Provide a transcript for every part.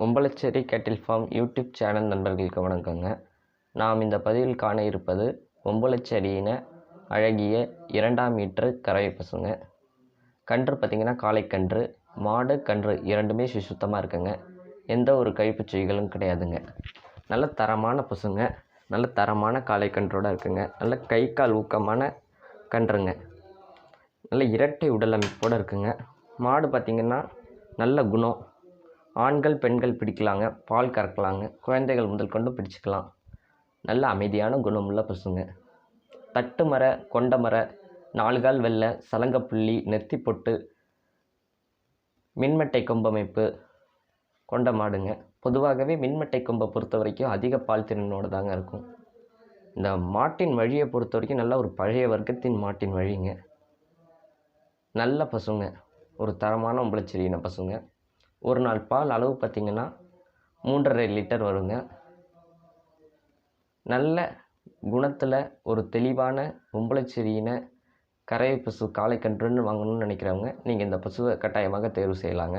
ஒம்பலச்சேரி கேட்டில் form YouTube channel நண்பர்களுக்கு வணக்கங்க. நாம் இந்த பதிவில் காண இருப்பது ஒம்பலச்சேரியின அழகிய இரண்டாம் மீட்டர் கறவை பசுங்க. கன்று பார்த்திங்கன்னா காளைக்கன்று மாடு கன்று இரண்டுமே சுத்தமாக இருக்குங்க. எந்த ஒரு கழிப்புச் கிடையாதுங்க. நல்ல தரமான பசுங்க. நல்ல தரமான காளைக்கன்றோடு இருக்குங்க. நல்ல கை கால் ஊக்கமான கன்றுங்க. நல்ல இரட்டை உடல் அமைப்போடு இருக்குங்க. மாடு பார்த்திங்கன்னா நல்ல குணம். ஆண்கள் பெண்கள் பிடிக்கலாங்க. பால் கறக்கலாங்க. குழந்தைகள் முதல் கொண்டு பிடிச்சிக்கலாம். நல்ல அமைதியான குணமுள்ள பசுங்க. தட்டு மர கொண்ட மர நாலுகால் வெள்ளை சலங்கப்புள்ளி நெத்தி பொட்டு மின்மட்டை கொம்பமைப்பு கொண்ட மாடுங்க. பொதுவாகவே மின்மட்டை கொம்பை பொறுத்த வரைக்கும் அதிக பால் திறனோடு தாங்க இருக்கும். இந்த மாட்டின் வழியை பொறுத்த வரைக்கும் நல்ல ஒரு பழைய வர்க்கத்தின் மாட்டின் வழிங்க. நல்ல பசுங்க. ஒரு தரமான உம்பளச்செடியின பசுங்க. ஒரு நாள் பால் அளவு பார்த்திங்கன்னா மூன்றரை லிட்டர் வருங்க. நல்ல குணத்தில் ஒரு தெளிவான உம்பளச்செடியின கரை பசு காளைக்கன்றுன்னு வாங்கணும்னு நினைக்கிறவங்க நீங்கள் இந்த பசுவை கட்டாயமாக தேர்வு செய்யலாங்க.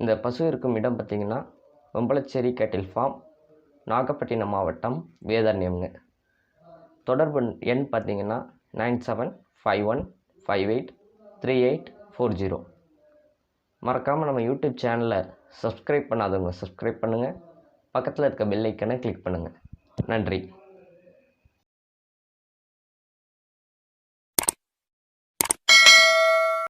இந்த பசு இருக்கும் இடம் பார்த்திங்கன்னா ஒம்பளச்சேரி கேட்டில் ஃபார்ம் நாகப்பட்டினம் மாவட்டம் வேதாரண்யம்ங்க. தொடர்பு எண் பார்த்திங்கன்னா nine seven five one five eight three eight four zero. மறக்காமல் நம்ம யூடியூப் சேனலை சப்ஸ்கிரைப் பண்ணாதவங்க சப்ஸ்கிரைப் பண்ணுங்கள் பக்கத்தில் இருக்க பெல்லைக்கனை கிளிக் பண்ணுங்கள் நன்றி.